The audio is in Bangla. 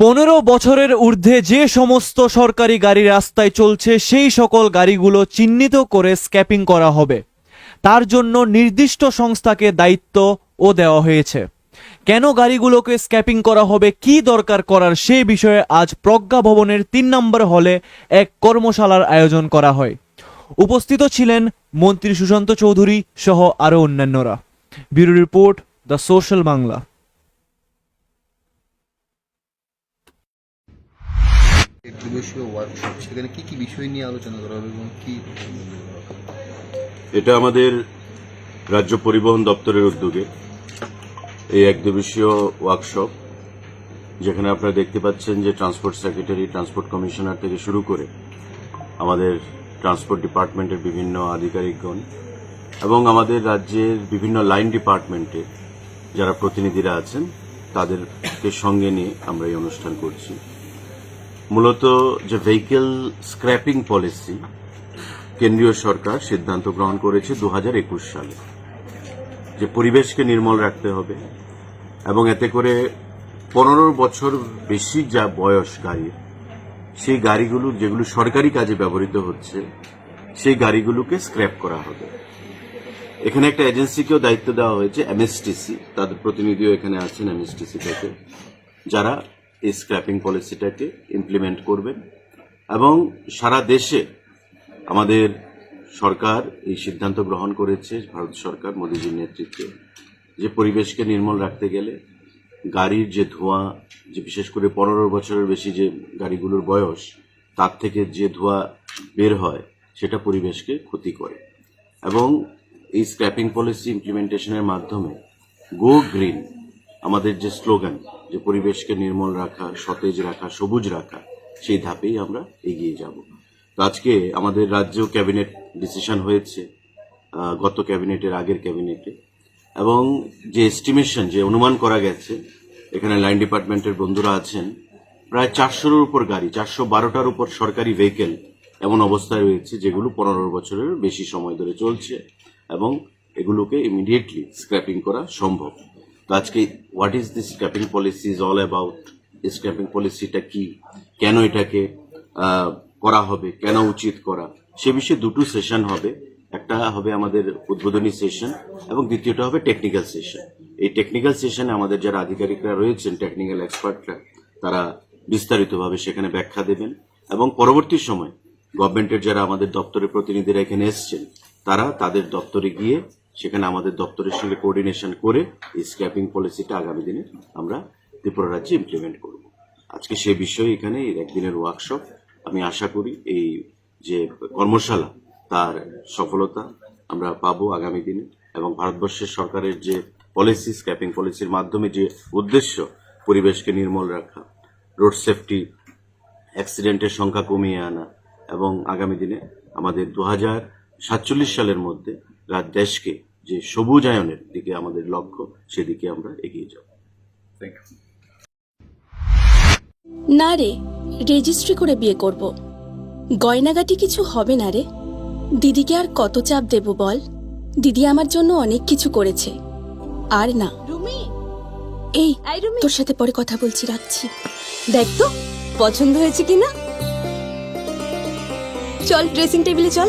পনেরো বছরের ঊর্ধ্বে যে সমস্ত সরকারি গাড়ি রাস্তায় চলছে, সেই সকল গাড়িগুলো চিহ্নিত করে স্ক্যাপিং করা হবে। তার জন্য নির্দিষ্ট সংস্থাকে দায়িত্ব ও দেওয়া হয়েছে। কেন গাড়িগুলোকে স্ক্যাপিং করা হবে, কি দরকার করার সেই বিষয়ে আজ প্রজ্ঞা ভবনের তিন নম্বর হলে এক কর্মশালার আয়োজন করা হয়। উপস্থিত ছিলেন মন্ত্রী সুশান্ত চৌধুরী সহ আরও অন্যান্যরা। Bureau report the social Bangla. Workshop সেখানে কি কি বিষয় নিয়ে আলোচনা করা হবে এবং কি এটা আমাদের রাজ্য পরিবহন দপ্তরের উদ্যোগে। এই এক দিবসীয় ওয়ার্কশপ যেখানে আপনারা দেখতে পাচ্ছেন যে ট্রান্সপোর্ট সেক্রেটারি ট্রান্সপোর্ট কমিশনার থেকে শুরু করে আমাদের ট্রান্সপোর্ট ডিপার্টমেন্টের বিভিন্ন আধিকারিকগণ এবং আমাদের রাজ্যের বিভিন্ন লাইন ডিপার্টমেন্টে যারা প্রতিনিধিরা আছেন, তাদেরকে সঙ্গে নিয়ে আমরা এই অনুষ্ঠান করছি। মূলত যে ভেহিকেল স্ক্র্যাপিং পলিসি কেন্দ্রীয় সরকার সিদ্ধান্ত গ্রহণ করেছে দু হাজার একুশ সালে, যে পরিবেশকে নির্মল রাখতে হবে এবং এতে করে পনেরো বছর বেশি যা বয়স গাড়ির সেই গাড়িগুলো যেগুলো সরকারি কাজে ব্যবহৃত হচ্ছে, সেই গাড়িগুলোকে স্ক্র্যাপ করা হবে। এখানে একটা এজেন্সিকেও দায়িত্ব দেওয়া হয়েছে, এমএসটিসি, তাদের প্রতিনিধিও এখানে আছেন এমএসটিসি থেকে, যারা এই স্ক্র্যাপিং পলিসিটাকে ইমপ্লিমেন্ট করবেন এবং সারা দেশে আমাদের সরকার এই সিদ্ধান্ত গ্রহণ করেছে, ভারত সরকার, মোদীজির নেতৃত্বে, যে পরিবেশকে নির্মল রাখতে গেলে গাড়ির যে ধোঁয়া, যে বিশেষ করে পনেরো বছরের বেশি যে গাড়িগুলোর বয়স, তার থেকে যে ধোঁয়া বের হয়, সেটা পরিবেশকে ক্ষতি করে। এবং এই স্ক্র্যাপিং পলিসি ইমপ্লিমেন্টেশনের মাধ্যমে গো গ্রিন আমাদের যে স্লোগান যে পরিবেশকে নির্মল রাখা, সতেজ রাখা, সবুজ রাখা, সেই ধাপেই আমরা এগিয়ে যাব। তো আজকে আমাদের রাজ্য ক্যাবিনেট ডিসিশন হয়েছে গত ক্যাবিনেটের আগের ক্যাবিনেটে। এবং যে এস্টিমেশন যে অনুমান করা গেছে, এখানে লাইন ডিপার্টমেন্টের বন্ধুরা আছেন, প্রায় চারশোর উপর গাড়ি, চারশো বারোটার উপর সরকারি ভেহিকেল এমন অবস্থায় রয়েছে, যেগুলো পনেরো বছরের বেশি সময় ধরে চলছে এবং এগুলোকে ইমিডিয়েটলি স্ক্র্যাপিং করা সম্ভব। তো আজকে what is this scrapping policy is all about scrapping পলিসিটা কি? কেন এটাকে করা হবে? কেন উচিত করা? সে বিষয়ে দুটো সেশন হবে। একটা হবে আমাদের উদ্বোধনী সেশন এবং দ্বিতীয়টা হবে টেকনিক্যাল সেশন এই টেকনিক্যাল সেশনে আমাদের যারা আধিকারিকরা রয়েছেন টেকনিক্যাল এক্সপার্টরা তারা বিস্তারিতভাবে সেখানে ব্যাখ্যা দেবেন এবং পরবর্তী সময় গভর্নমেন্টের যারা আমাদের দপ্তরের প্রতিনিধিরা এখানে এসছেন, তারা তাদের দপ্তরে গিয়ে সেখানে আমাদের দপ্তরের সঙ্গে কোঅর্ডিনেশন করে এই স্ক্র্যাপিং পলিসিটা আগামী দিনে আমরা ত্রিপুরা রাজ্যে ইমপ্লিমেন্ট করব। আজকে সে বিষয়ে এখানে একদিনের ওয়ার্কশপ আমি আশা করি এই যে কর্মশালা, তার সফলতা আমরা পাবো আগামী দিনে এবং ভারতবর্ষের সরকারের যে পলিসি স্ক্র্যাপিং পলিসির মাধ্যমে যে উদ্দেশ্য পরিবেশকে নির্মল রাখা রোড সেফটি অ্যাক্সিডেন্টের সংখ্যা কমিয়ে আনা এবং আগামী দিনে আমাদের দু হাজার সাতচল্লিশ সালের মধ্যে দেশকে যে সবুজায়নের দিকে আমাদের লক্ষ্য সেদিকে আমরা এগিয়ে যাব। না রে রেজিস্ট্রি করে বিয়ে করব। গয়নাগাটি কিছু হবে না রে। দিদিকে আর কত চাপ দেব বল? দিদি আমার জন্য অনেক কিছু করেছে। আর না। রুমি! এই তোর সাথে পরে কথা বলছি রাখছি। দেখ তো পছন্দ হয়েছে কিনা? চল ড্রেসিং টেবিলে চল।